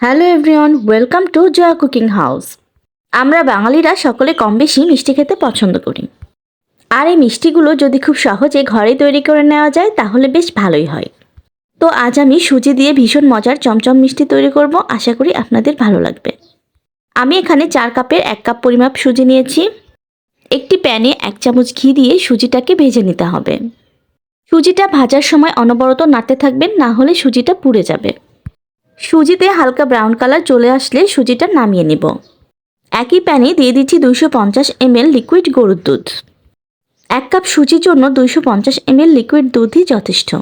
Hello everyone welcome to Jaya cooking house আমরা বাঙালিরা সকলে কম বেশি মিষ্টি খেতে পছন্দ করি। আর এই মিষ্টিগুলো যদি খুব সহজে ঘরে তৈরি করে নেওয়া যায়, তাহলে বেশ ভালোই হয়। তো আজ আমি সুজি দিয়ে ভীষণ মজার চমচম মিষ্টি তৈরি করব, আশা করি আপনাদের ভালো লাগবে। আমি এখানে চার কাপের এক কাপ পরিমাপ সুজি নিয়েছি। একটি প্যানে এক চামচ ঘি দিয়ে সুজিটাকে ভেজে নিতে হবে। সুজিটা ভাজার সময় অনবরত নাড়তে থাকবেন, না হলে সুজিটা পুড়ে যাবে। সুজিতে হালকা ব্রাউন কালার চলে আসলে সুজিটা নামিয়ে নেব। একই প্যানে দিয়ে দিচ্ছি দুইশো পঞ্চাশ এমএল লিকুইড গরুর দুধ। এক কাপ সুজির জন্য দুইশো পঞ্চাশ এমএল লিকুইড দুধই যথেষ্ট।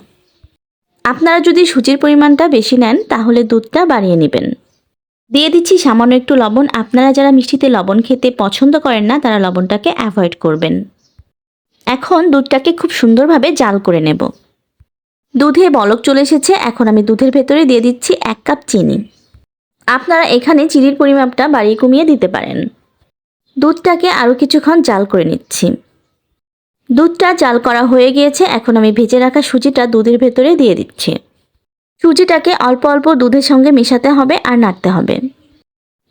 আপনারা যদি সুজির পরিমাণটা বেশি নেন, তাহলে দুধটা বাড়িয়ে নেবেন। দিয়ে দিচ্ছি সামান্য একটু লবণ। আপনারা যারা মিষ্টিতে লবণ খেতে পছন্দ করেন না, তারা লবণটাকে অ্যাভয়েড করবেন। এখন দুধটাকে খুব সুন্দরভাবে জাল করে নেব। দুধে বলক চলে এসেছে। এখন আমি দুধের ভেতরে দিয়ে দিচ্ছি এক কাপ চিনি। আপনারা এখানে চিনির পরিমাপটা বাড়িয়ে কমিয়ে দিতে পারেন। দুধটাকে আরও কিছুক্ষণ জাল করে নিচ্ছি। দুধটা জাল করা হয়ে গিয়েছে। এখন আমি ভেজে রাখা সুজিটা দুধের ভেতরে দিয়ে দিচ্ছি। সুজিটাকে অল্প অল্প দুধের সঙ্গে মেশাতে হবে আর নাড়তে হবে।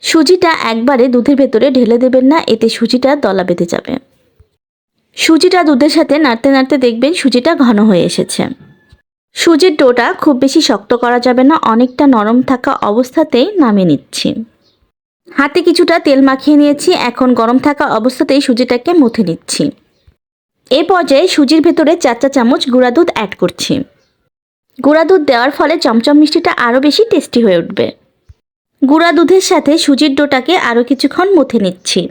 সুজিটা একবারে দুধের ভেতরে ঢেলে দেবেন না, এতে সুজিটা দলা বেঁধে যাবে। সুজিটা দুধের সাথে নাড়তে নাড়তে দেখবেন সুজিটা ঘন হয়ে এসেছে। সুজির ডোটা খুব বেশি শক্ত করা যাবে না, অনেকটা নরম থাকা অবস্থাতেই নামিয়ে নিচ্ছি। হাতে কিছুটা তেল মাখিয়ে নিয়েছি, এখন গরম থাকা অবস্থাতেই সুজিটাকে মুথে নিচ্ছি। এ পর্যায়ে সুজির ভেতরে চার চা চামচ গুঁড়া দুধ অ্যাড করছি। গুঁড়া দুধ দেওয়ার ফলে চমচম মিষ্টিটা আরও বেশি টেস্টি হয়ে উঠবে। গুঁড়া দুধের সাথে সুজির ডোটাকে আরও কিছুক্ষণ মুথে নিচ্ছি।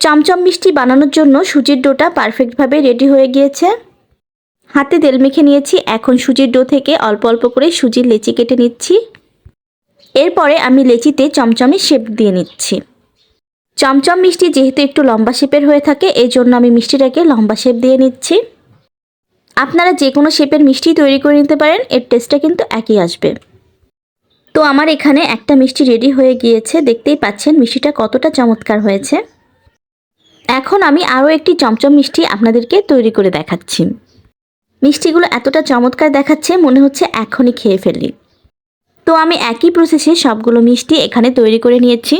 চমচম মিষ্টি বানানোর জন্য সুজির ডোটা পারফেক্টভাবে রেডি হয়ে গিয়েছে। হাতে তেল মেখে নিয়েছি, এখন সুজির ডো থেকে অল্প অল্প করে সুজির লেচি কেটে নিচ্ছি। এরপরে আমি লেচিতে চমচমে শেপ দিয়ে নিচ্ছি। চমচম মিষ্টি যেহেতু একটু লম্বা শেপের হয়ে থাকে এই জন্য আমি মিষ্টিটাকে লম্বা শেপ দিয়ে নিচ্ছি। আপনারা যে কোনো শেপের মিষ্টি তৈরি করে নিতে পারেন, এর টেস্টটা কিন্তু একই আসবে। তো আমার এখানে একটা মিষ্টি রেডি হয়ে গিয়েছে, দেখতেই পাচ্ছেন মিষ্টিটা কতটা চমৎকার হয়েছে। এখন আমি আরও একটি চমচম মিষ্টি আপনাদেরকে তৈরি করে দেখাচ্ছি। মিষ্টিগুলো এতটা চমৎকার দেখাচ্ছে মনে হচ্ছে এখনই খেয়ে ফেললি তো আমি একই প্রসেসে সবগুলো মিষ্টি এখানে তৈরি করে নিয়েছি।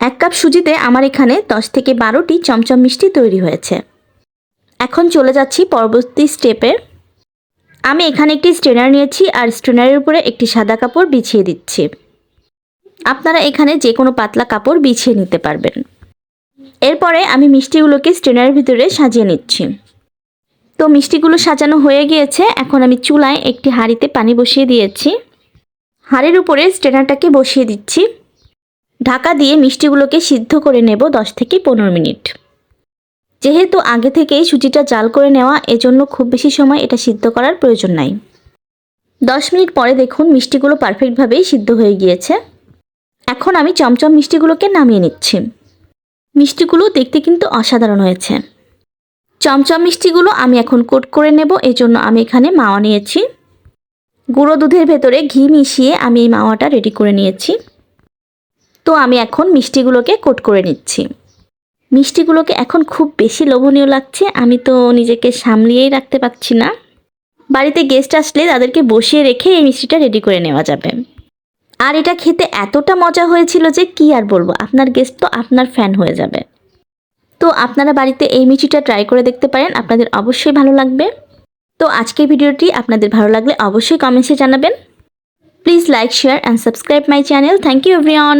এক কাপ সুজিতে আমার এখানে দশ থেকে বারোটি চমচম মিষ্টি তৈরি হয়েছে। এখন চলে যাচ্ছি পরবর্তী স্টেপে আমি এখানে একটি স্ট্রেনার নিয়েছি আর স্ট্রেনারের উপরে একটি সাদা কাপড় বিছিয়ে দিচ্ছি। আপনারা এখানে যে কোনো পাতলা কাপড় বিছিয়ে নিতে পারবেন। এরপরে আমি মিষ্টিগুলোকে স্ট্রেনারের ভিতরে সাজিয়ে নিচ্ছি। তো মিষ্টিগুলো সাজানো হয়ে গিয়েছে। এখন আমি চুলায় একটি হাঁড়িতে পানি বসিয়ে দিয়েছি। হাঁড়ির উপরে স্ট্রেনারটাকে বসিয়ে দিচ্ছি। ঢাকা দিয়ে মিষ্টিগুলোকে সিদ্ধ করে নেব দশ থেকে পনেরো মিনিট। যেহেতু আগে থেকেই সুজিটা জাল করে নেওয়া, এজন্য খুব বেশি সময় এটা সিদ্ধ করার প্রয়োজন নাই। দশ মিনিট পরে দেখুন মিষ্টিগুলো পারফেক্টভাবেই সিদ্ধ হয়ে গিয়েছে। এখন আমি চমচম মিষ্টিগুলোকে নামিয়ে নিচ্ছি। মিষ্টিগুলো দেখতে কিন্তু অসাধারণ হয়েছে। চমচম মিষ্টিগুলো আমি এখন কোট করে নেব এই জন্য আমি এখানে মাওয়া নিয়েছি। গুঁড়ো দুধের ভেতরে ঘি মিশিয়ে আমি এই মাওয়াটা রেডি করে নিয়েছি। তো আমি এখন মিষ্টিগুলোকে কোট করে নিচ্ছি। মিষ্টিগুলোকে এখন খুব বেশি লোভনীয় লাগছে, আমি তো নিজেকে সামলিয়েই রাখতে পারছি না। বাড়িতে গেস্ট আসলে তাদেরকে বসিয়ে রেখে এই মিষ্টিটা রেডি করে নেওয়া যাবে। আর এটা খেতে এতটা মজা হয়েছিল যে কি আর বলব, আপনার গেস্ট তো আপনার ফ্যান হয়ে যাবে। তো আপনারা বাড়িতে এই মিষ্টিটা ট্রাই করে দেখতে পারেন, আপনাদের অবশ্যই ভালো লাগবে। তো আজকের ভিডিওটি আপনাদের ভালো লাগলে অবশ্যই কমেন্টসে জানাবেন। Please like share and subscribe my channel thank you everyone